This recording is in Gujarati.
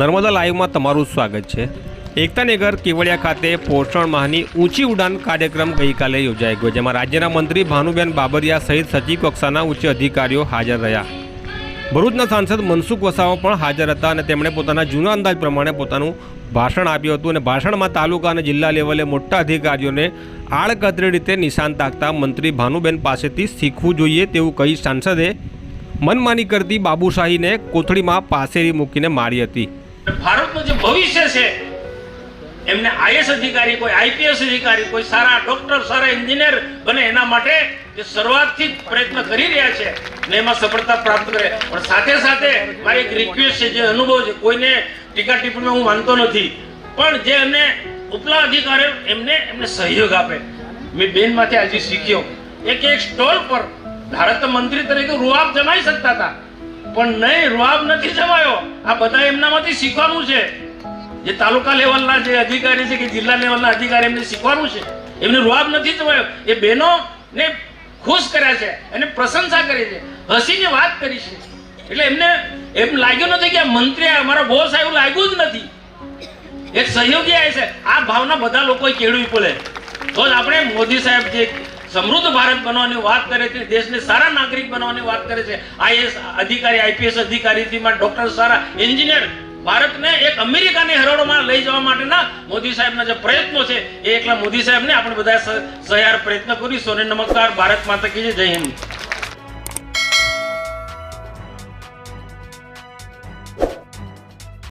નર્મદા લાઈવમાં તમારું સ્વાગત છે. એકતાનગર કેવડિયા ખાતે પોષણ માહની ઊંચી ઉડાન કાર્યક્રમ ગઈકાલે યોજાઈ ગયો, જેમાં રાજ્યના મંત્રી ભાનુબેન બાબરિયા સહિત સચિવ કક્ષાના ઉચ્ચ અધિકારીઓ હાજર રહ્યા. ભરૂચના સાંસદ મનસુખ વસાવા પણ હાજર હતા અને તેમણે પોતાના જૂના અંદાજ પ્રમાણે પોતાનું ભાષણ આપ્યું હતું અને ભાષણમાં તાલુકા અને જિલ્લા લેવલે મોટા અધિકારીઓને આડકતરી રીતે નિશાન તાકતા મંત્રી ભાનુબેન પાસેથી શીખવું જોઈએ તેવું કહી સાંસદે મનમાની કરતી બાબુશાહીને કોથળીમાં પાસેરી મૂકીને મારી હતી. ભારતનું જે ભવિષ્ય છે, એમને આઈએસ અધિકારી, કોઈ આઈપીએસ અધિકારી, કોઈ સારા ડોક્ટર, સારા એન્જિનિયર બને એના માટે જે શરૂઆતથી પ્રયત્ન કરી રહ્યા છે ને એમાં સફળતા પ્રાપ્ત કરે. પણ સાથે સાથે મારી એક રિક્વેસ્ટ છે, જે અનુભવ છે, કોઈને ટીકા ટિપ્પણીમાં હું માનતો નથી. પણ જે એમને ઉપલા અધિકારીઓ એમને એમને સહયોગ આપે. મેં બેનમાંથી આજે શીખ્યો. એક એક સ્ટોલ પર ભારત મંત્રી તરીકે રૂઆબ જમાઈ શકતા હતા. પણ નહીં, રૂઆબ નથી જમાયો. આ બધા એમનામાંથી શીખવાનું છે. જે તાલુકા લેવલના જે અધિકારી છે કે જિલ્લા લેવલના અધિકારી એમને શીખવાનું છે. એમને રૂઆબ નથી જમાયો. એ બહેનો ને ખુશ કર્યા છે અને પ્રશંસા કરી છે. હસીને વાત કરી છે. એટલે એમને એમ લાગ્યું નથી કે આ મંત્રી અમારા બોસ આવ્યું લાગ્યું જ નથી. એક સહયોગી આવે છે. આ ભાવના બધા લોકોએ કેળવી પડે. તો જ આપણે મોદી સાહેબ જે સમૃદ્ધ ભારત બનવાની વાત કરે છે, દેશને સારા નાગરિક બનવાની વાત કરે છે. આઈએસ અધિકારી, આઈપીએસ અધિકારીથી માં ડોક્ટર સારા એન્જિનિયર ભારતને એક અમેરિકાની હરોળમાં લઈ જવા માટેના મોદી સાહેબના જે પ્રયત્નો છે, એ એકલા મોદી સાહેબને આપણે બધા સ- પ્રયત્ન કરીશું અને નમસ્કાર, ભારત માતા કી જય હિન્દ.